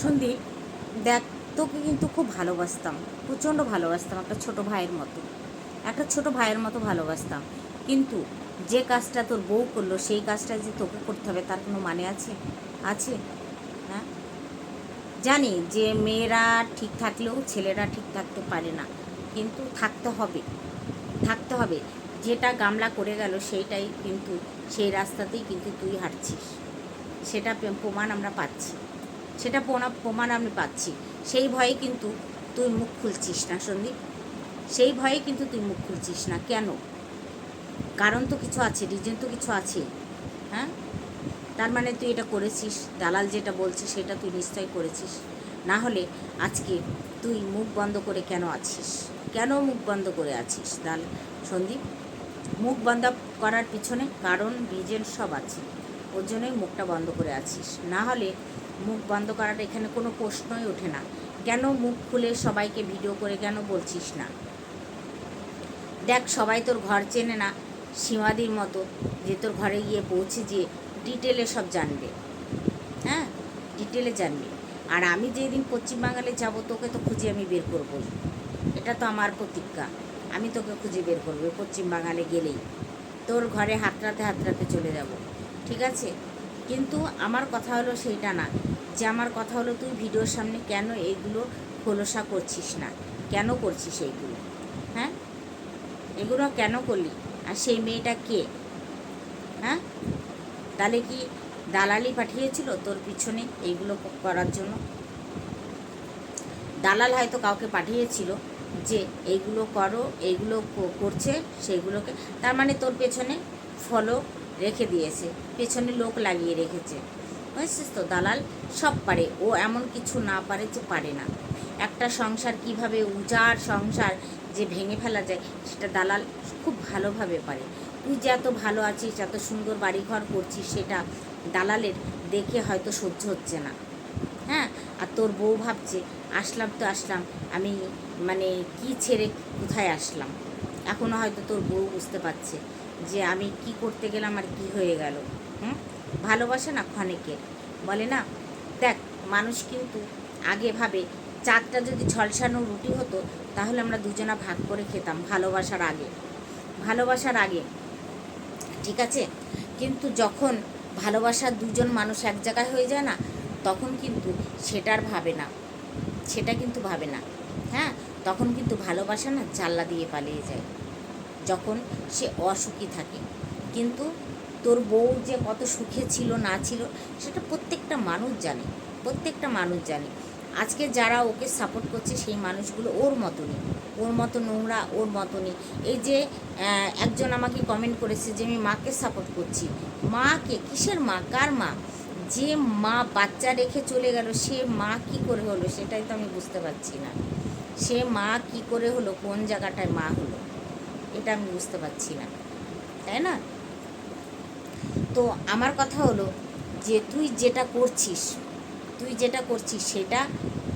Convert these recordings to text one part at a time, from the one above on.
সন্দীপ, দেখ, তোকে কিন্তু খুব ভালোবাসতাম, প্রচণ্ড ভালোবাসতাম একটা ছোট ভাইয়ের মতো, একটা ছোট ভাইয়ের মতো ভালোবাসতাম। কিন্তু যে কাজটা তোর বউ করল, সেই কাজটা যে তোকে করতে হবে, তার কোনো মানে আছে? আছে হ্যাঁ? জানি যে মেয়েরা ঠিক থাকলেও ছেলেরা ঠিক থাকতে পারে না, কিন্তু থাকতে হবে থাকতে হবে। যেটা গামলা করে গেল, সেইটাই কিন্তু, সেই রাস্তাতেই কিন্তু তুই হাঁটছিস, সেটা প্রমাণ আমরা পাচ্ছি। সেটা প্রমাণ আমি পাচ্ছি। সেই ভয়ে কিন্তু তুই মুখ খুলছিস না, সন্দীপ। সেই ভয়ে কিন্তু তুই মুখ খুলছিস না। কেন? কারণ তো কিছু আছে রিজন তো কিছু আছে। হ্যাঁ? তার মানে তুই এটা করেছিস, দালাল যেটা বলছে সেটা তুই নিশ্চয়ই করেছিস। না হলে আজকে তুই মুখ বন্ধ করে কেন আছিস? কেন মুখ বন্ধ করে আছিস? দাল, সন্দীপ, মুখ বন্ধ করার পিছনে কারণ রিজন সব আছে। ওর জন্যই মুখটা বন্ধ করে আছিস। না হলে মুখ বন্ধ করার এখানে কোনো প্রশ্নই ওঠে না। কেন মুখ খুলে সবাইকে ভিডিও করে কেন বলছিস না? দেখ, সবাই তোর ঘর চেনে না সীমাদির মতো যে তোর ঘরে গিয়ে পৌঁছে গিয়ে ডিটেলে সব জানবে। হ্যাঁ? ডিটেলে জানবে। আর আমি যেদিন পশ্চিমবাংলায় যাব, তোকে তো খুঁজে আমি বের করবই। এটা তো আমার প্রতিজ্ঞা। আমি তোকে খুঁজে বের করব পশ্চিমবাংলায় গেলেই। তোর ঘরে হাতড়াতে হাতড়াতে চলে যাব। ঠিক আছে? কিন্তু আমার কথা হলো সেইটা না যে আমার কথা হলো তুই ভিডিওর সামনে কেন এইগুলো খোলসা করছিস না? কেন করছিস এইগুলো হ্যাঁ? এগুলো কেন করলি? আর সেই মেয়েটা কে? হ্যাঁ? তাহলে কি দালালি পাঠিয়েছিল তোর পিছনে এইগুলো করার জন্য? দালাল হয়তো কাউকে পাঠিয়েছিল যে এইগুলো করো এইগুলো করছে সেইগুলোকে তার মানে তোর পেছনে ফলো রেখে দিয়েছে, পেছনে লোক লাগিয়ে রেখেছে। বুঝছিস তো দালাল, সব পারে। ও এমন কিছু না পারে যে পারে না। একটা সংসার কীভাবে উজাড় সংসার যে ভেঙে ফেলা যায়, সেটা দালাল খুব ভালোভাবে পারে। তুই যে এত ভালো আছিস, এত সুন্দর বাড়িঘর করছিস, সেটা দালালের দেখে হয়তো সহ্য হচ্ছে না। হ্যাঁ? আর তোর বউ ভাবছে, আসলাম তো আসলাম, আমি মানে কি ছেড়ে কোথায় আসলাম? এখনও হয়তো তোর বউ বুঝতে পারছে। যে আমি কি করতে গেলাম আর কি হয়ে গেল, হুম? ভালোবাসে না ক্ষণিকের? বলে না, দেখ, মানুষ কিন্তু আগে ভাবে চারটা যদি ঝলসানো রুটি হতো, তাহলে আমরা দুজনা ভাগ করে খেতাম ভালোবাসার আগে। ভালোবাসার আগে, ঠিক আছে? কিন্তু যখন ভালোবাসার দুজন মানুষ এক জায়গায় হয়ে যায় না, তখন কিন্তু সেটার ভাবে না। সেটা কিন্তু ভাবে না হ্যাঁ? তখন কিন্তু ভালোবাসা না জাল্লা দিয়ে পালিয়ে যায়। যখন সে অসুখী থাকে। কিন্তু তোর বউ যে কত সুখে ছিল, না ছিল, সেটা প্রত্যেকটা মানুষ জানে, প্রত্যেকটা মানুষ জানে। আজকে যারা ওকে সাপোর্ট করছে, সেই মানুষগুলো ওর মতনই, ওর মতো নোংরা, ওর মতনই। এই যে একজন আমাকে কমেন্ট করেছে যে, আমি মাকে সাপোর্ট করছি। মাকে কিসের মা? কার মা? যে মা বাচ্চা রেখে চলে গেল, সে মা কি করে হলো, সেটাই তো আমি বুঝতে পারছি না। সে মা কি করে হলো, কোন জায়গাটায় মা হলো? এটা আমি বুঝতে পারছি না, তাই না? তো আমার কথা হলো যে তুই যেটা করছিস, তুই যেটা করছিস সেটা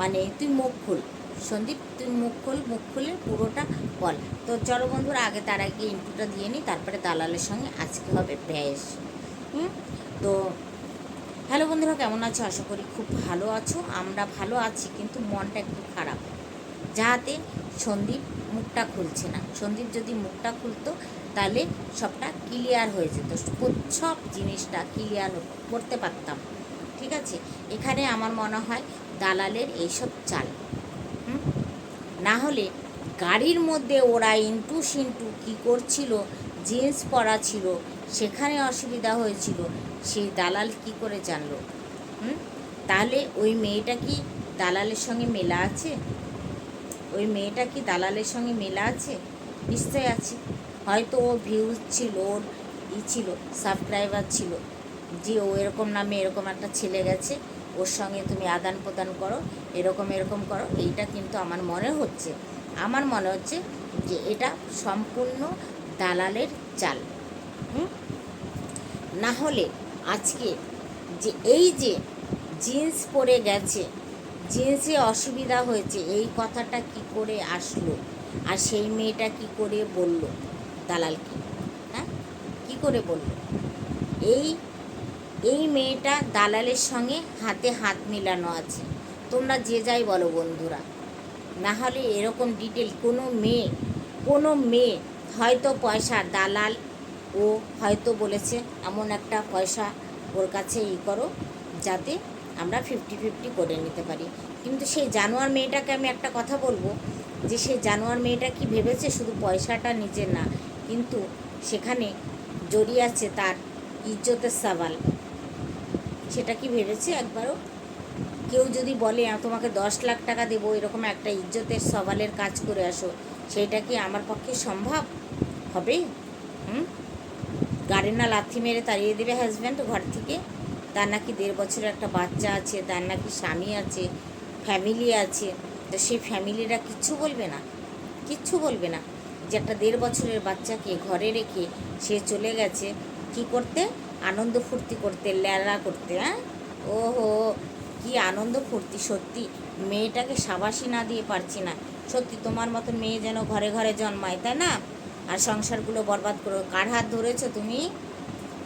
মানে তুই মুখ খুল, সন্দীপ, তুই মুখ খুল, মুখ খুলে পুরোটা বল। তো চলো বন্ধুরা, আগে তার আগে ইনপুটটা দিয়ে নিই তারপরে দালালের সঙ্গে আজকে হবে ব্যাস। হুম? তো হ্যালো বন্ধুরা, কেমন আছো? আশা করি খুব ভালো আছো। আমরা ভালো আছি, কিন্তু মনটা একটু খারাপ। যাহাতে সন্দীপ মুখটা খুলছে না। সন্দীপ যদি মুখটা খুলতো, তাহলে সবটা ক্লিয়ার হয়ে যেত। সব জিনিসটা ক্লিয়ার করতে পারতাম। ঠিক আছে? এখানে আমার মনে হয় দালালের এইসব চাল? না হলে গাড়ির মধ্যে ওরা ইন্টু সিন্টু কী করছিল, জিন্স পরা ছিল, সেখানে অসুবিধা হয়েছিল, সেই দালাল কি করে জানলো? তাহলে ওই মেয়েটা কি দালালের সঙ্গে মেলা আছে? ওই মেয়েটা কি দালালের সঙ্গে মেলা আছে? নিশ্চয় আছে। হয়তো ও ভিউজ ছিল, ওর ই ছিল সাবস্ক্রাইবার ছিল। যে ও এরকম নামে এরকম একটা ছেলে গেছে, ওর সঙ্গে তুমি আদান প্রদান করো, এরকম এরকম করো, এইটা কিন্তু আমার মনে হচ্ছে। আমার মনে হচ্ছে যে এটা সম্পূর্ণ দালালের চাল। না হলে আজকে যে এই যে জিন্স পরে গেছে জিন্সে অসুবিধা হয়েছে, এই কথাটা কি করে আসলো? আর সেই মেয়েটা কি করে বলল দালালকে? হ্যাঁ? কি করে বলল? এই এই মেয়েটা দালালের সঙ্গে হাতে হাত মেলানো আছে। তোমরা যে যাই বলো বন্ধুরা। না হলে এরকম ডিটেল কোনো মেয়ে কোনো মেয়ে হয়তো পয়সা দালাল ও হয়তো বলেছে, এমন একটা পয়সা ওর কাছে ই করো যাতে আমরা ফিফটি ফিফটি করে নিতে পারি। কিন্তু সেই জানোয়ার মেয়েটাকে আমি একটা কথা বলব, যে সেই জানোয়ার মেয়েটা কি ভেবেছে শুধু পয়সাটা নিজের না, কিন্তু সেখানে জড়িয়ে আছে তার ইজ্জতের সাবাল সেটা কি ভেবেছে একবারও? কেউ যদি বলে তোমাকে দশ লাখ টাকা দেবো, এরকম একটা ইজ্জতের সওয়ালের কাজ করে আসো সেইটা কি আমার পক্ষে সম্ভব? হবে? হুম? গাড়ি না লাথি মেরে তাড়িয়ে দেবে হাজব্যান্ড ঘর থেকে? তার নাকি দেড় বছরের একটা বাচ্চা আছে, তার নাকি স্বামী আছে ফ্যামিলি আছে, তো সেই ফ্যামিলিরা কিচ্ছু বলবে না, কিচ্ছু বলবে না যে একটা দেড় বছরের বাচ্চাকে ঘরে রেখে সে চলে গেছে। কি করতে? আনন্দ ফুর্তি করতে, ল্যালা করতে হ্যাঁ? ওহো, কি আনন্দ ফুর্তি, সত্যি। মেয়েটাকে সাবাসি না দিয়ে পারছি না। সত্যি তোমার মতন মেয়ে যেন ঘরে ঘরে জন্মায়, তাই না? আর সংসারগুলো বরবাদ করো। কার হাত ধরেছো তুমি?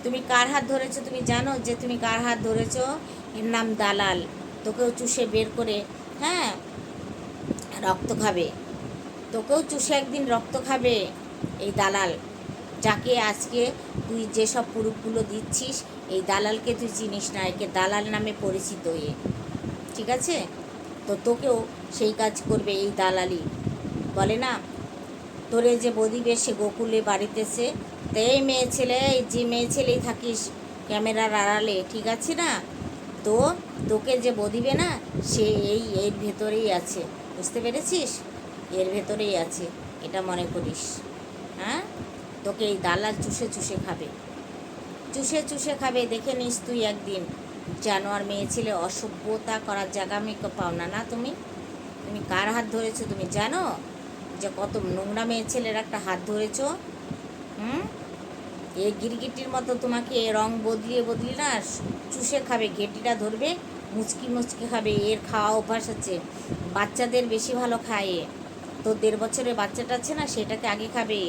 তুমি কার হাত ধরেছো? তুমি জানো যে তুমি কার হাত ধরেছো? এর নাম দালাল। তোকেও চুষে বের করে হ্যাঁ রক্ত খাবে। তোকেও চুষে একদিন রক্ত খাবে এই দালাল। যাকে আজকে তুই যেসব পুরুপগুলো দিচ্ছিস, এই দালালকে তুই চিনিস না, একে দালাল নামে পরিচিত এ। ঠিক আছে? তো তোকেও সেই কাজ করবে এই দালালি বলে না? তোরে যে বদিবে, সে গোকুলে বাড়িতে সে তো এই মেয়ে ছেলে, এই যে মেয়ে ছেলেই থাকিস ক্যামেরার আড়ালে, ঠিক আছে না? তো তোকে যে বদিবে না, সে এই, এর ভেতরেই আছে, বুঝতে পেরেছিস? এর ভেতরেই আছে, এটা মনে করিস। হ্যাঁ? তোকে এই দালাল চুষে চুষে খাবে। চুষে চুষে খাবে, দেখে নিস তুই একদিন। জানোয়ার মেয়ে ছেলে অসভ্যতা করার জায়গা আমি পাও না না তুমি? তুমি কার হাত ধরেছো তুমি জানো? যে কত নোংরা মেয়ে ছেলের একটা হাত ধরেছো? হুম? এই গিরগিটির মতো তোমাকে রং বদলিয়ে বদলিয়ে না চুষে খাবে, ঘেটিটা ধরবে, মুচকি মুচকি খাবে। এর খাওয়া অভ্যাস আছে বাচ্চাদের বেশি ভালো খায়। তোর দেড় বছরের বাচ্চাটা আছে না, সেটাকে আগে খাবে।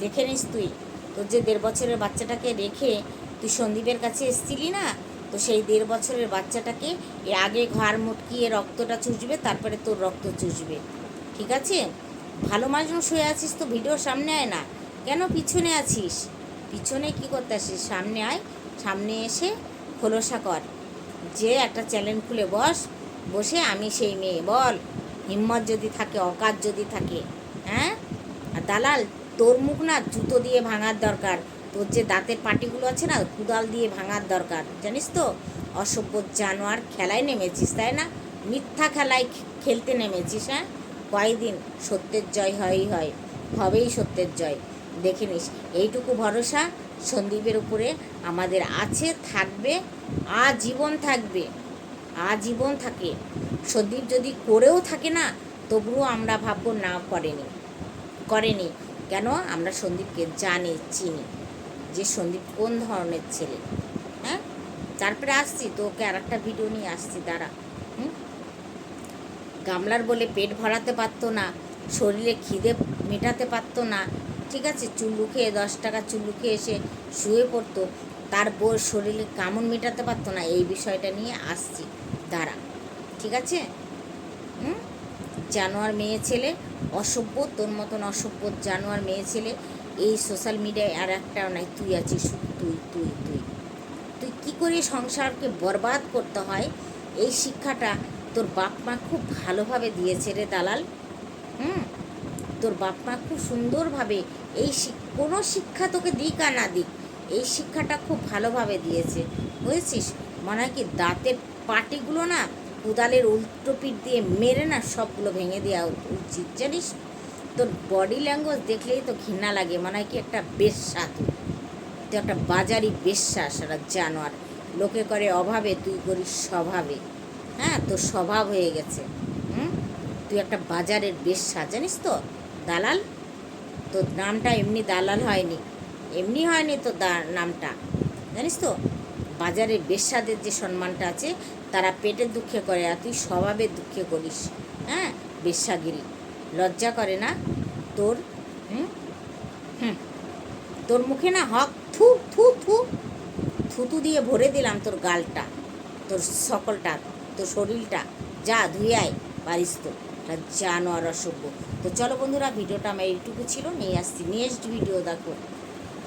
দেখে নিস তুই, তোর যে দেড় বছরের বাচ্চাটাকে রেখে তুই সন্দীপের কাছে এসছিলি না, তো সেই দেড় বছরের বাচ্চাটাকে এ আগে ঘাড় মুটকিয়ে রক্তটা চুষবে, তারপরে তোর রক্ত চুষবে। ঠিক আছে? ভালো মানুষ হয়ে আছিস তো ভিডিওর সামনে আয় না। কেন পিছনে আছিস? পিছনে কি করতে সামনে আয়, সামনে এসে খোলসা কর। যে একটা চ্যানেল খুলে বস, বসে আমি সেই মেয়ে, বল। হিম্মত যদি থাকে অকাত যদি থাকে হ্যাঁ? আর দালাল, তোর মুখ না জুতো দিয়ে ভাঙার দরকার। তোর যে দাঁতের পাটিগুলো আছে না, কুদাল দিয়ে ভাঙার দরকার। জানিস তো, অসভ্য জানোয়ার খেলায় নেমেছিস, তাই না? মিথ্যা খেলায় খেলতে নেমেছিস হ্যাঁ? কয়দিন সত্যের জয় হয়ই হয়, হবেই সত্যের জয়। দেখে নিস। এইটুকু ভরসা সন্দীপের উপরে আমাদের আছে, থাকবে, আজীবন থাকবে, আজীবন থাকে। সন্দীপ যদি করেও থাকে না, তবুও আমরা ভাববো না করেনি করেনি। কেন? আমরা সন্দীপকে জানি, চিনি যে সন্দীপ কোন ধরনের ছেলে। হ্যাঁ? তারপরে আসছি, তোকে আর একটা ভিডিও নিয়ে আসছি, দাঁড়া। গামলার বলে পেট ভরাতে পারতো না, শরীরে খিদে মেটাতে পারতো না ঠিক আছে, চুল্লু খেয়ে, দশ টাকা চুল্লু খেয়ে এসে শুয়ে পড়তো। তার বউ শরীরে কামন মেটাতে পারতো না, এই বিষয়টা নিয়ে আসছি। দাঁড়া, ঠিক আছে? হুম? জানোয়ার মেয়ে ছেলে, অসভ্য, তোর মতন অসভ্য জানোয়ার মেয়ে ছেলে, এই সোশ্যাল মিডিয়ায় আর একটাও নাই, তুই আছিস, তুই তুই তুই। তুই কী করে সংসারকে বরবাদ করতে হয়? এই শিক্ষাটা তোর বাপ মা খুব ভালোভাবে দিয়েছে রে দালাল। হুম? তোর বাপ মা খুব সুন্দরভাবে এই কোনো শিক্ষা তোকে দিক আর না দিক, এই শিক্ষাটা খুব ভালোভাবে দিয়েছে। বুঝেছিস? মনে হয় কি দাঁতের পাটিগুলো না কোদালের উল্টো পিঠ দিয়ে মেরে না সবগুলো ভেঙে দেওয়া উচিত জানিস? তোর বডি ল্যাঙ্গুয়েজ দেখলেই তো ঘৃণা লাগে, মনে হয় কি একটা বেশ্যা তুই তুই একটা বাজারি বেশ্যা সারা জানোয়ার, লোকে করে অভাবে, তুই করিস স্বভাবে। হ্যাঁ তোর স্বভাব হয়ে গেছে। হুম? তুই একটা বাজারের বেশ্যা, জানিস তো? দালাল? তোর নামটা এমনি দালাল হয়নি। এমনি হয়নি দা- নামটা। জানিস তো, বাজারে বেশ্যাদের যে সম্মানটা আছে, তারা পেটের দুঃখে করে আর তুই স্বভাবের দুঃখে করিস। হ্যাঁ? বেশ্যাগিরি। লজ্জা করে না? তোর, হুম? হুম। তোর মুখে না হক, থু থু থু, থুতু দিয়ে ভরে দিলাম তোর গালটা, তোর সকলটা, তোর শরীরটা। যা ধুয়ে আয়, পারিস তো। জানোয়ার অসভ্য। তো চলো বন্ধুরা ভিডিওটা আমার এইটুকু ছিল নিয়ে আসছি। নেক্সট ভিডিও দেখো।